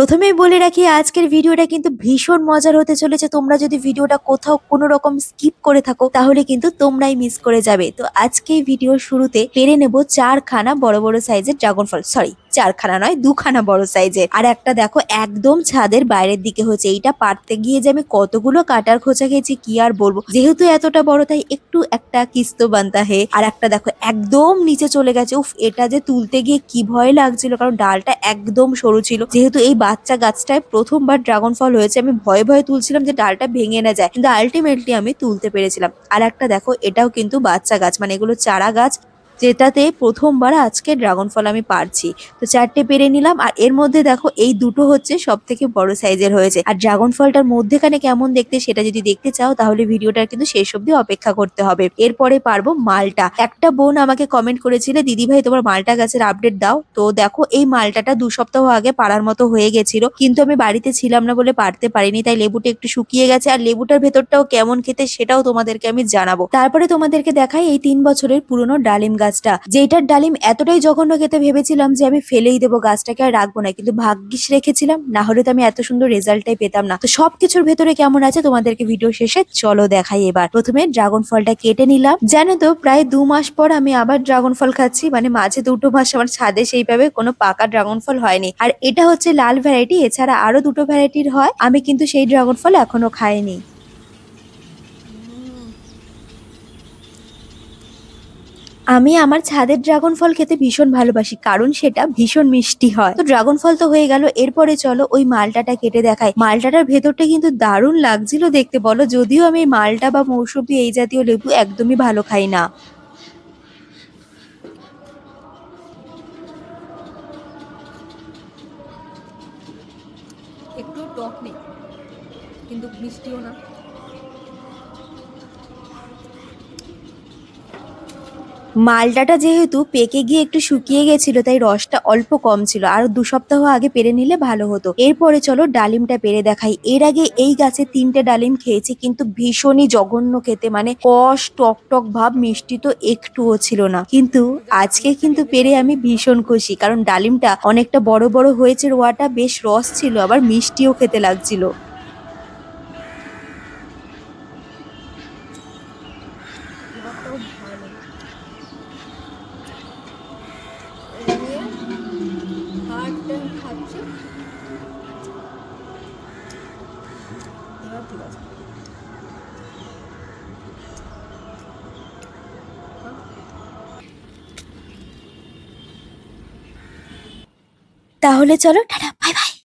প্রথমেই বলে রাখি, আজকের ভিডিওটা কিন্তু ভীষণ মজার হতে চলেছে। তোমরা যদি ভিডিওটা কোথাও কোনো রকম স্কিপ করে থাকো, তাহলে কিন্তু তোমরাই মিস করে যাবে। তো আজকে ভিডিও শুরুতে পেরে নেব চারখানা বড় বড় সাইজের ড্রাগন ফল সরি চারখানা নয়, দুখানা বড় সাইজের আর একটা দেখো, একদম ছাদের বাইরের দিকে হচ্ছে এইটা পারতে গিয়ে যে আমি কতগুলো কাটার খোঁচা খেয়েছি, কি আর বলব? যেহেতু এতটা বড়, তাই একটু একটা কিস্তো বানতা হে। আর একটা দেখো, একদম নিচে চলে গেছে। উফ, এটা যে তুলতে গিয়ে কি ভয় লাগছিল, কারণ ডালটা একদম সরু ছিল। যেহেতু এই বাচ্চা গাছটায় প্রথমবার ড্রাগন ফল হয়েছে, আমি ভয়ে ভয়ে তুলছিলাম যে ডালটা ভেঙে না যায়। কিন্তু আলটিমেটলি আমি তুলতে পেরেছিলাম। আর একটা দেখো, এটাও কিন্তু বাচ্চা গাছ মানে এগুলো চারা গাছ। যেটাতে প্রথমবার আজকে ড্রাগন ফল আমি পারছি। তো চারটে পেরে নিলাম, আর এর মধ্যে দেখো এই দুটো হচ্ছে সব থেকে বড় সাইজের হয়েছে। আর ড্রাগন ফলটার মধ্যেখানে কেমন দেখতে সেটা যদি দেখতে চাও, তাহলে ভিডিওটার কিন্তু শেষ অব্দি অপেক্ষা করতে হবে। এরপরে পারব মালটা। একটা বোন আমাকে কমেন্ট করেছিলে দিদি ভাই তোমার মালটা গাছের আপডেট দাও। তো দেখো এই মালটাটা দু সপ্তাহ আগে পাড়ার মতো হয়ে গেছিল, কিন্তু আমি বাড়িতে ছিলাম না বলে পারতে পারিনি, তাই লেবুটা একটু শুকিয়ে গেছে। আর লেবুটার ভেতরটাও কেমন খেতে সেটাও তোমাদেরকে আমি জানাব। তারপরে তোমাদেরকে দেখাই এই তিন বছরের পুরনো ডালিম গাছটা। যেটার ডালিম এতটাই জঘন্য খেতে ভেবেছিলাম যে আমি ফেলেই দেবো গাছটাকে আর রাখব না, কিন্তু ভাগ্যিস রেখেছিলাম, না হলে তো আমি এত সুন্দর রেজাল্টটাই পেতাম না। তো সবকিছুর ভেতরে কেমন আছে তোমাদেরকে ভিডিও শেষে চলো দেখাই এবার। প্রথমে ড্রাগন ফলটা কেটে নিলাম। জানো তো, প্রায় দু মাস পর আমি আবার ড্রাগন ফল খাচ্ছি মানে মাঝে দুটো মাস আমার ছাদে সেইভাবে কোনো পাকা ড্রাগন ফল হয়নি। আর এটা হচ্ছে লাল ভ্যারাইটি এছাড়া আরও দুটো ভ্যারাইটির হয়, আমি কিন্তু সেই ড্রাগন ফল এখনও খাইনি। আমি আমার ছাদের ড্রাগন ফল খেতে ভীষণ ভালোবাসি, কারণ সেটা ভীষণ মিষ্টি হয়। তো ড্রাগন ফল তো হয়ে গেল, এরপরে চলো ওই মালটাটা কেটে দেখাই। মালটাটার ভেতরটা কিন্তু দারুণ লাগছিল দেখতে, বলো যদিও আমি মালটা বা মৌসুমি এই জাতীয় লেবু একদমই ভালো খাই না। একটু টক নেই, কিন্তু মিষ্টিও না। মালটাটা যেহেতু পেকে গিয়ে একটু শুকিয়ে গেছিল, তাই রসটা অল্প কম ছিল। আর দু সপ্তাহ আগে পেরে নিলে ভালো হতো। এরপরে চলো ডালিমটা পেরে দেখাই। এর আগে এই গাছে তিনটে ডালিম খেয়েছি, কিন্তু ভীষণই জঘন্য খেতে। মানে কষ, টক টক ভাব, মিষ্টি তো একটুও ছিল না। কিন্তু আজকে কিন্তু পেরে আমি ভীষণ খুশি, কারণ ডালিমটা অনেকটা বড় বড় হয়েছে, রোয়াটা বেশ রস ছিল, আবার মিষ্টিও খেতে লাগছিল। তাহলে চলো টাটা বাই বাই।